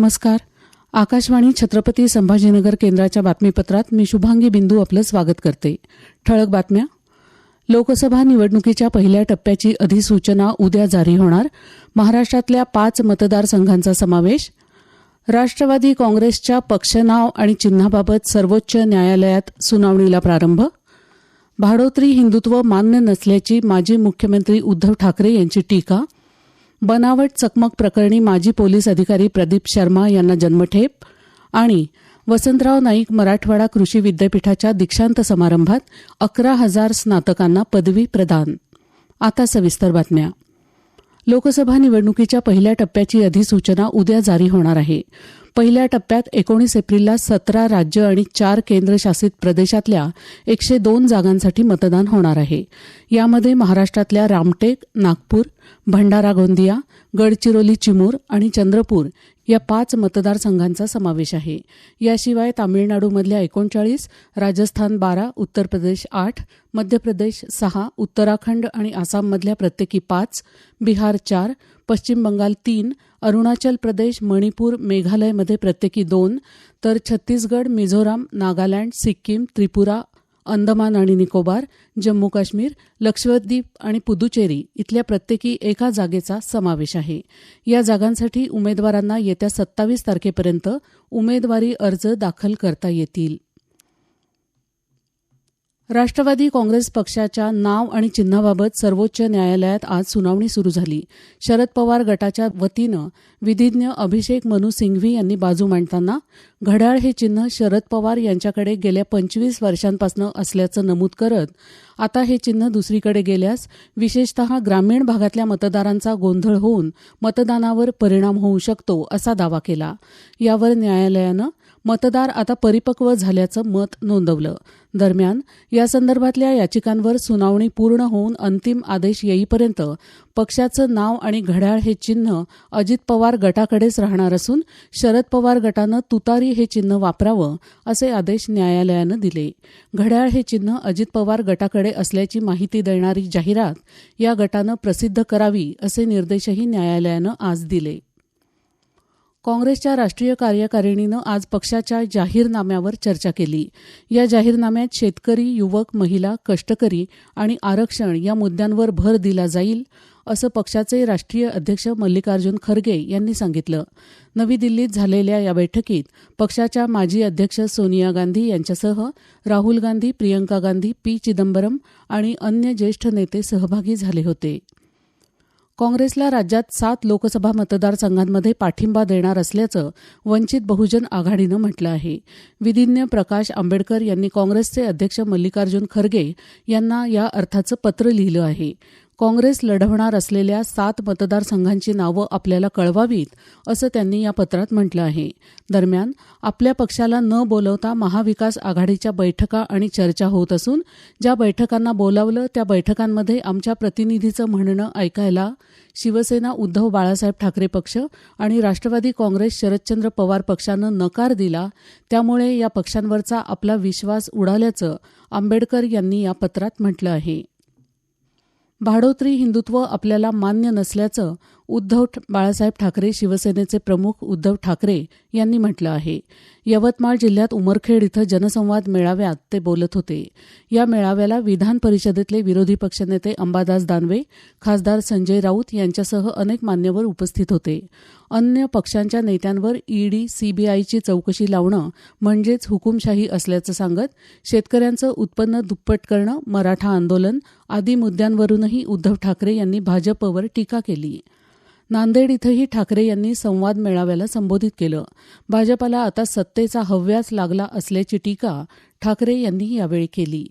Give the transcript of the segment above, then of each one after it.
नमस्कार. आकाशवाणी छत्रपती संभाजीनगर केंद्राच्या बातमीपत्रात मी शुभांगी बिंदू आपलं स्वागत करते. ठळक बातम्या. लोकसभा निवडणुकीच्या पहिल्या टप्प्याची अधिसूचना उद्या जारी होणार. महाराष्ट्रातल्या पाच मतदारसंघांचा समावेश. राष्ट्रवादी काँग्रेसच्या पक्षनाव आणि चिन्हाबाबत सर्वोच्च न्यायालयात सुनावणीला प्रारंभ. भाडोत्री हिंदुत्व मान्य नसल्याची माजी मुख्यमंत्री उद्धव ठाकरे यांची टीका. बनावट चकमक प्रकरणी माजी पोलीस अधिकारी प्रदीप शर्मा यांना जन्मठेप आणि वसंतराव नाईक मराठवाडा कृषी विद्यापीठाच्या दीक्षांत समारंभात अकरा हजार स्नातकांना पदवी प्रदान. आता सविस्तर बातम्या. लोकसभा निवडणुकीच्या पहिल्या टप्प्याची अधिसूचना उद्या जारी होणार आहे. पहिल्या टप्प्यात एकोणीस एप्रिलला सतरा राज्य आणि चार केंद्रशासित प्रदेशातल्या एकशे दोन जागांसाठी मतदान होणार आहे. यामध्ये महाराष्ट्रातल्या रामटेक नागपूर भंडारा गोंदिया गडचिरोली चिमूर आणि चंद्रपूर या पाच मतदारसंघांचा समावेश आहे. याशिवाय तामिळनाडूमधल्या एकोणचाळीस राजस्थान बारा उत्तर प्रदेश आठ मध्य प्रदेश सहा उत्तराखंड आणि आसाममधल्या प्रत्येकी पाच बिहार चार पश्चिम बंगाल तीन अरुणाचल प्रदेश मणिपूर मेघालयमध्ये प्रत्येकी दोन तर छत्तीसगड मिझोराम नागालँड सिक्कीम त्रिपुरा अंदमान आणि निकोबार जम्मू काश्मीर लक्षद्वीप आणि पुदुचेरी इथल्या प्रत्येकी एका जागेचा समावेश आहे. या जागांसाठी उमेदवारांना येत्या सत्तावीस तारखेपर्यंत उमेदवारी अर्ज दाखल करता येतील. राष्ट्रवादी काँग्रेस पक्षाच्या नाव आणि चिन्हाबाबत सर्वोच्च न्यायालयात आज सुनावणी सुरू झाली. शरद पवार गटाच्या वतीनं विधिज्ञ अभिषेक मनु सिंघवी यांनी बाजू मांडताना घड्याळ हे चिन्ह शरद पवार यांच्याकडे गेल्या पंचवीस वर्षांपासून असल्याचं नमूद करत आता हे चिन्ह दुसरीकडे गेल्यास विशेषतः ग्रामीण भागातल्या मतदारांचा गोंधळ होऊन मतदानावर परिणाम होऊ शकतो असा दावा केला. यावर न्यायालयानं मतदार आता परिपक्व झाल्याचं मत नोंदवलं. दरम्यान यासंदर्भातल्या याचिकांवर सुनावणी पूर्ण होऊन अंतिम आदेश येईपर्यंत पक्षाचं नाव आणि घड्याळ हे चिन्ह अजित पवार गटाकडेच राहणार असून शरद पवार गटानं तुतारी हे चिन्ह वापरावं असे आदेश न्यायालयानं दिले. घड्याळ हे चिन्ह अजित पवार गटाकडे असल्याची माहिती देणारी जाहिरात या गटानं प्रसिद्ध करावी असे निर्देशही न्यायालयानं आज दिले. काँग्रेसच्या राष्ट्रीय कार्यकारिणीनं आज पक्षाच्या जाहीरनाम्यावर चर्चा केली. या जाहीरनाम्यात शेतकरी युवक महिला कष्टकरी आणि आरक्षण या मुद्द्यांवर भर दिला जाईल असं पक्षाचे राष्ट्रीय अध्यक्ष मल्लिकार्जुन खरगे यांनी सांगितलं. नवी दिल्लीत झालेल्या या बैठकीत पक्षाच्या माजी अध्यक्ष सोनिया गांधी यांच्यासह राहुल गांधी प्रियंका गांधी पी चिदंबरम आणि अन्य ज्येष्ठ नेते सहभागी झाले होते. काँग्रेसला राज्यात सात लोकसभा मतदारसंघांमध्ये पाठिंबा देणार असल्याचं वंचित बहुजन आघाडीनं म्हटलं आहे. विधिज्ञ प्रकाश आंबेडकर यांनी काँग्रेसचे अध्यक्ष मल्लिकार्जुन खरगे यांना या अर्थाचं पत्र लिहिलं आहे. काँग्रेस लढवणार असलेल्या सात मतदारसंघांची नावं आपल्याला कळवावीत असं त्यांनी या पत्रात म्हटलं आहे. दरम्यान आपल्या पक्षाला न बोलवता महाविकास आघाडीच्या बैठका आणि चर्चा होत असून ज्या बैठकांना बोलावलं त्या बैठकांमध्ये आमच्या प्रतिनिधीचं म्हणणं ऐकायला शिवसेना उद्धव बाळासाहेब ठाकरे पक्ष आणि राष्ट्रवादी काँग्रेस शरदचंद्र पवार पक्षानं नकार दिला त्यामुळे या पक्षांवरचा आपला विश्वास उडाल्याचं आंबेडकर यांनी या पत्रात म्हटलं आहे. भाडोत्री हिंदुत्व आपल्याला मान्य नसल्याचं उद्धव बाळासाहेब ठाकरे शिवसेनेचे प्रमुख उद्धव ठाकरे यांनी म्हटलं आहे. यवतमाळ जिल्ह्यात उमरखेड इथं जनसंवाद मेळाव्यात ते बोलत होते. या मेळाव्याला विधान परिषदेतले विरोधी पक्षनेते अंबादास दानवे खासदार संजय राऊत यांच्यासह अनेक मान्यवर उपस्थित होते. अन्य पक्षांच्या नेत्यांवर ईडी सीबीआयची चौकशी लावणं म्हणजेच हुकुमशाही असल्याचं सांगत शेतकऱ्यांचं उत्पन्न दुप्पट करणं मराठा आंदोलन आदी मुद्द्यांवरूनही उद्धव ठाकरे यांनी भाजपवर टीका केली. नांदेड इथंही ठाकरे यांनी संवाद मेळाव्याला संबोधित केलं. भाजपाला आता सत्तेचा हव्यास लागला असल्याची टीका ठाकरे यांनी यावेळी केली.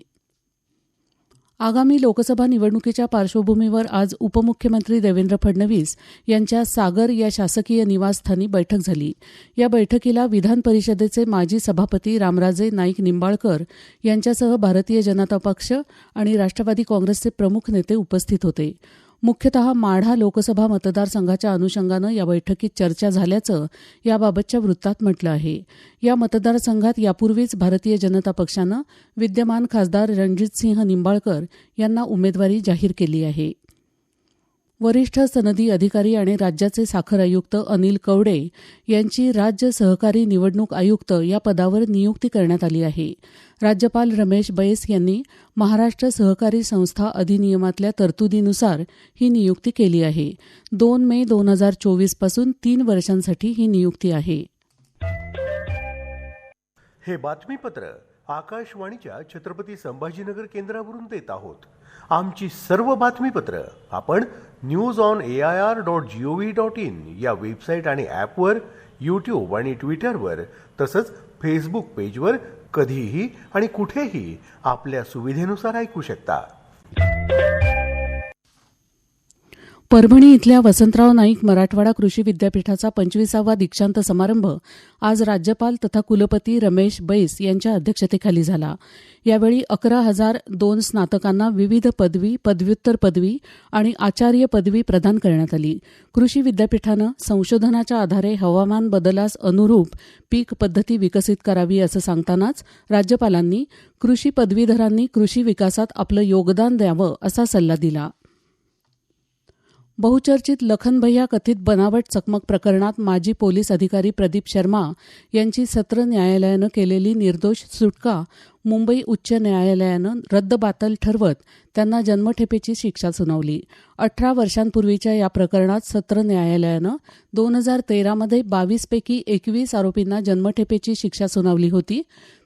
आगामी लोकसभा निवडणुकीच्या पार्श्वभूमीवर आज उपमुख्यमंत्री देवेंद्र फडणवीस यांच्या सागर या शासकीय निवासस्थानी बैठक झाली. या बैठकीला विधान परिषदेचे माजी सभापती रामराजे नाईक निंबाळकर यांच्यासह भारतीय जनता पक्ष आणि राष्ट्रवादी काँग्रेसचे प्रमुख नेते उपस्थित होते. मुख्यतः माढा लोकसभा मतदारसंघाच्या अनुषंगानं या बैठकीत चर्चा झाल्याचं याबाबतच्या वृत्तात म्हटलं आहे. या मतदारसंघात यापूर्वीच भारतीय जनता पक्षानं विद्यमान खासदार रणजितसिंह निंबाळकर यांना उमेदवारी जाहीर केली आहे. वरिष्ठ सनदी अधिकारी आणि राज्याचे साखर आयुक्त अनिल कवडे यांची राज्य सहकारी निवडणूक आयुक्त या पदावर नियुक्ती करण्यात आली आहे. राज्यपाल रमेश बैस यांनी महाराष्ट्र सहकारी संस्था अधिनियमातल्या तरतुदीनुसार ही नियुक्ती केली आहे. दोन मे दोन हजार चोवीसपासून तीन वर्षांसाठी ही नियुक्ती आहे. हे बातमीपत्र आकाशवाणीच्या छत्रपती संभाजीनगर केंद्रावरून देत आहोत. आमची सर्व बातमीपत्र आपण news on A I R dot G O V dot in या वेबसाईट आणि ॲपवर यूट्यूब आणि ट्विटरवर तसंच फेसबुक पेजवर कधीही आणि कुठेही आपल्या सुविधेनुसार ऐकू शकता. परभणी इथल्या वसंतराव नाईक मराठवाडा कृषी विद्यापीठाचा पंचवीसावा दीक्षांत समारंभ आज राज्यपाल तथा कुलपती रमेश बैस यांच्या अध्यक्षतेखाली झाला. यावेळी अकरा हजार दोन स्नातकांना विविध पदवी पदव्युत्तर पदवी आणि आचार्य पदवी प्रदान करण्यात आली. कृषी विद्यापीठानं संशोधनाच्या आधारे हवामान बदलास अनुरूप पीक पद्धती विकसित करावी असं सांगतानाच राज्यपालांनी कृषी पदवीधरांनी कृषी विकासात आपलं योगदान द्यावं असा सल्ला दिला. बहुचर्चित लखनभैया कथित बनावट चकमक प्रकरणात माजी पोलीस अधिकारी प्रदीप शर्मा यांची सत्र न्यायालयानं केलेली निर्दोष सुटका मुंबई उच्च न्यायालयानं रद्दबातल ठरवत त्यांना जन्मठेपेची शिक्षा सुनावली. अठरा वर्षांपूर्वीच्या या प्रकरणात सत्र न्यायालयानं दोन हजार तेरामध्ये बावीसपैकी एकवीस आरोपींना जन्मठेपेची शिक्षा सुनावली होती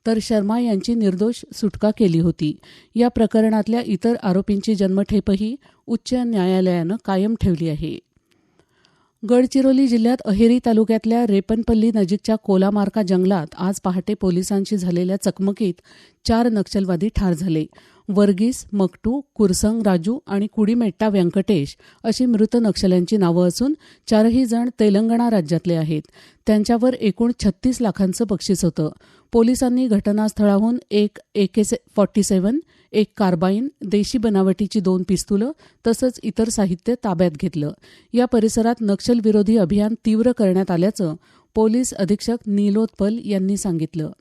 तर शर्मा यांची निर्दोष सुटका केली होती. या प्रकरणातल्या इतर आरोपींची जन्मठेपही उच्च न्यायालयानं कायम ठेवली आहे. गडचिरोली जिल्ह्यात अहेरी तालुक्यातल्या रेपनपल्ली नजीकच्या कोलामार्का जंगलात आज पहाटे पोलिसांशी झालेल्या चकमकीत चार नक्षलवादी ठार झाले. वर्गीस मकटू कुरसंग राजू आणि कुडीमेट्टा व्यंकटेश अशी मृत नक्षल्यांची नावं असून चारही जण तेलंगणा राज्यातले आहेत. त्यांच्यावर एकूण छत्तीस लाखांचं बक्षीस होतं. पोलिसांनी घटनास्थळाहून एक एके फॉर्टी सेव्हन एक कार्बाईन देशी बनावटीची दोन पिस्तुलं तसंच इतर साहित्य ताब्यात घेतलं. या परिसरात नक्षलविरोधी अभियान तीव्र करण्यात आल्याचं पोलीस अधीक्षक नीलोत्पल यांनी सांगितलं.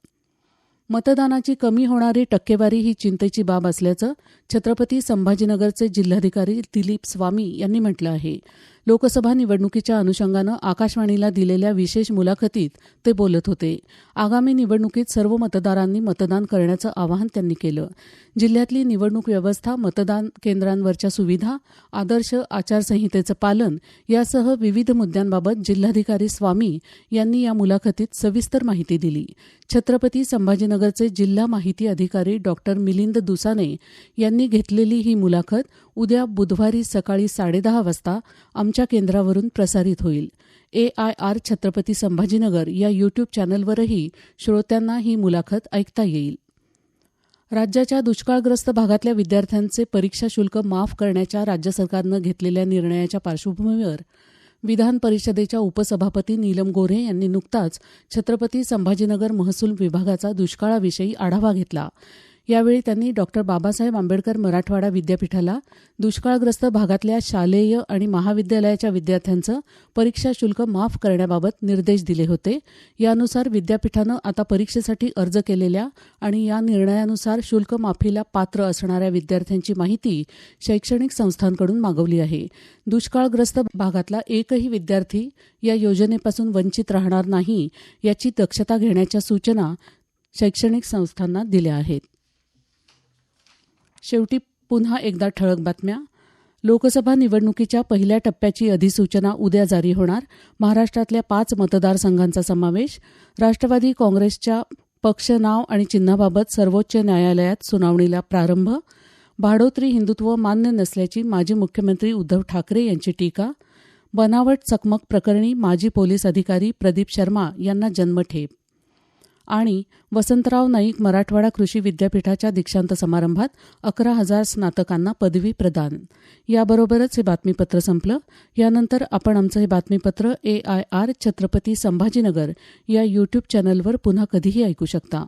मतदानाची कमी होणारी टक्केवारी ही चिंतेची बाब असल्याचं छत्रपती संभाजीनगरचे जिल्हाधिकारी दिलीप स्वामी यांनी म्हटलं आहे. लोकसभा निवडणुकीच्या अनुषंगानं आकाशवाणीला दिलेल्या विशेष मुलाखतीत ते बोलत होते. आगामी निवडणुकीत सर्व मतदारांनी मतदान करण्याचं आवाहन त्यांनी केलं. जिल्ह्यातली निवडणूक व्यवस्था मतदान केंद्रांवरच्या सुविधा आदर्श आचारसंहितेचं पालन यासह विविध मुद्द्यांबाबत जिल्हाधिकारी स्वामी यांनी या मुलाखतीत सविस्तर माहिती दिली. छत्रपती संभाजीनगरचे जिल्हा माहिती अधिकारी डॉक्टर मिलिंद दुसाने यांनी घेतलेली ही मुलाखत उद्या बुधवारी सकाळी साडेदहा वाजता आमच्या केंद्रावरून प्रसारित होईल. A I R Chhatrapati Sambhajinagar या यूट्यूब चॅनलवरही श्रोत्यांना ही मुलाखत ऐकता येईल. राज्याच्या दुष्काळग्रस्त भागातल्या विद्यार्थ्यांचे परीक्षा शुल्क माफ करण्याच्या राज्य सरकारनं घेतलेल्या निर्णयाच्या पार्श्वभूमीवर विधान परिषदेच्या उपसभापती नीलम गोऱ्हे यांनी नुकताच छत्रपती संभाजीनगर महसूल विभागाचा दुष्काळाविषयी आढावा घेतला. यावेळी त्यांनी डॉक्टर बाबासाहेब आंबेडकर मराठवाडा विद्यापीठाला दुष्काळग्रस्त भागातल्या शालेय आणि महाविद्यालयाच्या विद्यार्थ्यांचं परीक्षा शुल्क माफ करण्याबाबत निर्देश दिले होते. यानुसार विद्यापीठानं आता परीक्षेसाठी अर्ज केलेल्या आणि या निर्णयानुसार शुल्क माफीला पात्र असणाऱ्या विद्यार्थ्यांची माहिती शैक्षणिक संस्थांकडून मागवली आहे. दुष्काळग्रस्त भागातला एकही विद्यार्थी या योजनेपासून वंचित राहणार नाही याची दक्षता घेण्याच्या सूचना शैक्षणिक संस्थांना दिल्या आहेत. शेवटी पुन्हा एकदा ठळक बातम्या. लोकसभा निवडणुकीच्या पहिल्या टप्प्याची अधिसूचना उद्या जारी होणार. महाराष्ट्रातल्या पाच मतदारसंघांचा समावेश. राष्ट्रवादी काँग्रेसच्या पक्ष नाव आणि चिन्हाबाबत सर्वोच्च न्यायालयात सुनावणीला प्रारंभ. भाडोत्री हिंदुत्व मान्य नसल्याची माजी मुख्यमंत्री उद्धव ठाकरे यांची टीका. बनावट चकमक प्रकरणी माजी पोलीस अधिकारी प्रदीप शर्मा यांना जन्मठेप. आणि वसंतराव नाईक मराठवाडा कृषी विद्यापीठाच्या दीक्षांत समारंभात अकरा हजार स्नातकांना पदवी प्रदान. याबरोबरच हे बातमीपत्र संपलं. यानंतर आपण आमचं हे बातमीपत्र A I R Chhatrapati Sambhajinagar या यूट्यूब चॅनलवर पुन्हा कधीही ऐकू शकता.